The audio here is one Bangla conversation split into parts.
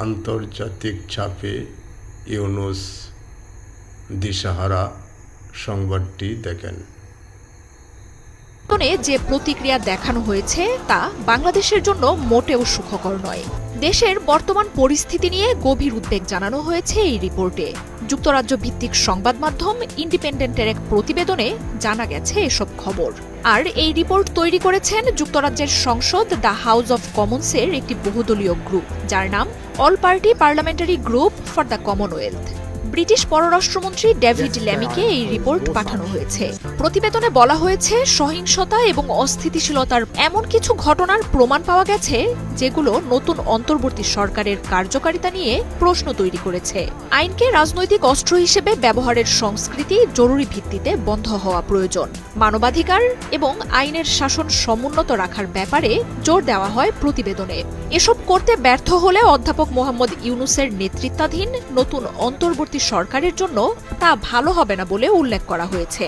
আন্তর্জাতিক চাপে ইউনুস দিশাহারা সংবাদটি দেখেন। যে প্রতিক্রিয়া দেখানো হয়েছে তা বাংলাদেশের জন্য মোটেও সুখকর নয়। দেশের বর্তমান পরিস্থিতি নিয়ে গভীর উদ্বেগ জানানো হয়েছে এই রিপোর্টে। যুক্তরাজ্য ভিত্তিক সংবাদ মাধ্যম ইন্ডিপেন্ডেন্টের এক প্রতিবেদনে জানা গেছে এসব খবর। আর এই রিপোর্ট তৈরি করেছেন যুক্তরাজ্যের সংসদ দ্য হাউস অব কমন্সের একটি বহুদলীয় গ্রুপ, যার নাম all party parliamentary group for the commonwealth. British পররাষ্ট্রমন্ত্রী ডেভিড ল্যামিকে এই রিপোর্ট পাঠানো হয়েছে। প্রতিবেদনে বলা হয়েছে সহিংসতা এবং অস্থিতিশীলতার এমন কিছু ঘটনার প্রমাণ পাওয়া গেছে যেগুলো নতুন অন্তর্বর্তী সরকারের কার্যকারিতা নিয়ে প্রশ্ন তৈরি করেছে। আইনকে রাজনৈতিক অস্ত্র হিসেবে ব্যবহারের সংস্কৃতি জরুরি ভিত্তিতে বন্ধ হওয়া প্রয়োজন। মানবাধিকার এবং আইনের শাসন সমুন্নত রাখার ব্যাপারে জোর দেওয়া হয় প্রতিবেদনে। এসব করতে ব্যর্থ হলে অধ্যাপক মোহাম্মদ ইউনুসের নেতৃত্বাধীন নতুন অন্তর্বর্তী সরকারের জন্য তা ভালো হবে না বলে উল্লেখ করা হয়েছে।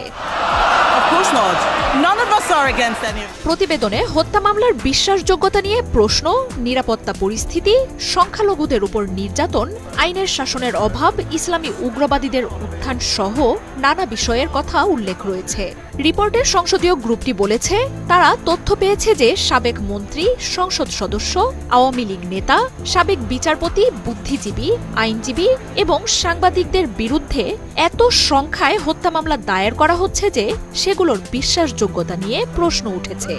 প্রতিবেদনে হত্যা মামলার বিশ্বাসযোগ্যতা নিয়ে প্রশ্ন নিরাপত্তা পরিস্থিতি সংখ্যালঘুদের উপর নির্যাতন আইনের শাসনের অভাব ইসলামী উগ্রবাদীদের উত্থান সহ নানা বিষয়ের কথা উল্লেখ রয়েছে। রিপোর্টের সংসদীয় গ্রুপটি বলেছে তারা তথ্য পেয়েছে যে সাবেক মন্ত্রী সংসদ সদস্য আওয়ামী লীগ নেতা সাবেক বিচারপতি বুদ্ধিজীবী আইনজীবী এবং সাংবাদিকদের বিরুদ্ধে এত সংখ্যায় হত্যা মামলা দায়ের করা হচ্ছে যে সেগুলোর বিশ্বাসযোগ্যতা নিয়ে প্রশ্ন উঠেছে।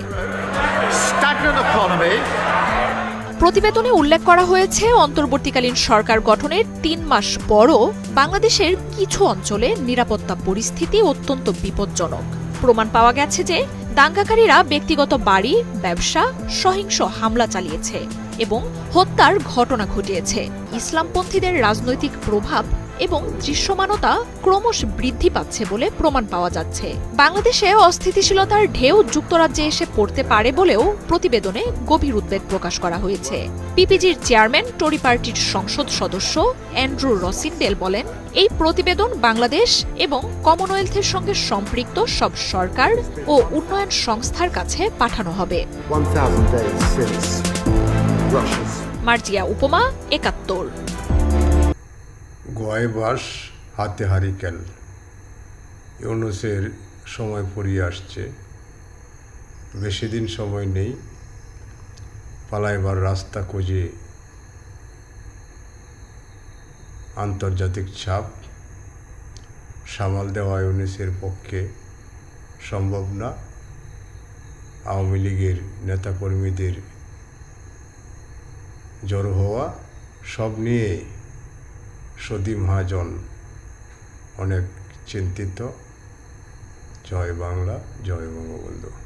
প্রতিবেদনে উল্লেখ করা হয়েছে অন্তর্বর্তীকালীন সরকার গঠনের তিন মাস পরও বাংলাদেশের কিছু অঞ্চলে নিরাপত্তা পরিস্থিতি অত্যন্ত বিপজ্জনক। প্রমাণ পাওয়া গেছে যে দাঙ্গাকারীরা ব্যক্তিগত বাড়ি, ব্যবসা, সহিংস হামলা চালিয়েছে এবং হত্যার ঘটনা ঘটিয়েছে। ইসলামপন্থীদের রাজনৈতিক প্রভাব এবং দৃশ্যমানতা ক্রমশ বৃদ্ধি পাচ্ছে বলে প্রমাণ পাওয়া যাচ্ছে। বাংলাদেশে অস্থিতিশীলতার ঢেউ যুক্তরাজ্যে এসে পড়তে পারে বলেও প্রতিবেদনে গভীর উদ্বেগ প্রকাশ করা হয়েছে। পিপিজির চেয়ারম্যান টরি পার্টির সংসদ সদস্য অ্যান্ড্রু রসিনডেল বলেন এই প্রতিবেদন বাংলাদেশ এবং কমনওয়েলথের সঙ্গে সম্পৃক্ত সব সরকার ও উন্নয়ন সংস্থার কাছে পাঠানো হবে। 1,000 days since Russia's মার্জিয়া উপমা একাত্তর। গয় বাস, হাতে হারিকেল ইউনুসের সময় ফুরিয়ে আসছে। বেশি দিন সময় নেই। পালাইবার রাস্তা খুঁজে আন্তর্জাতিক চাপ সামাল দেওয়া ইউনুসের পক্ষে সম্ভব না। আওয়ামী লীগের নেতাকর্মীদের জড়ো হওয়া সব নিয়ে সদী মহাজন অনেক চিন্তিত। জয় বাংলা জয় বঙ্গবন্ধু।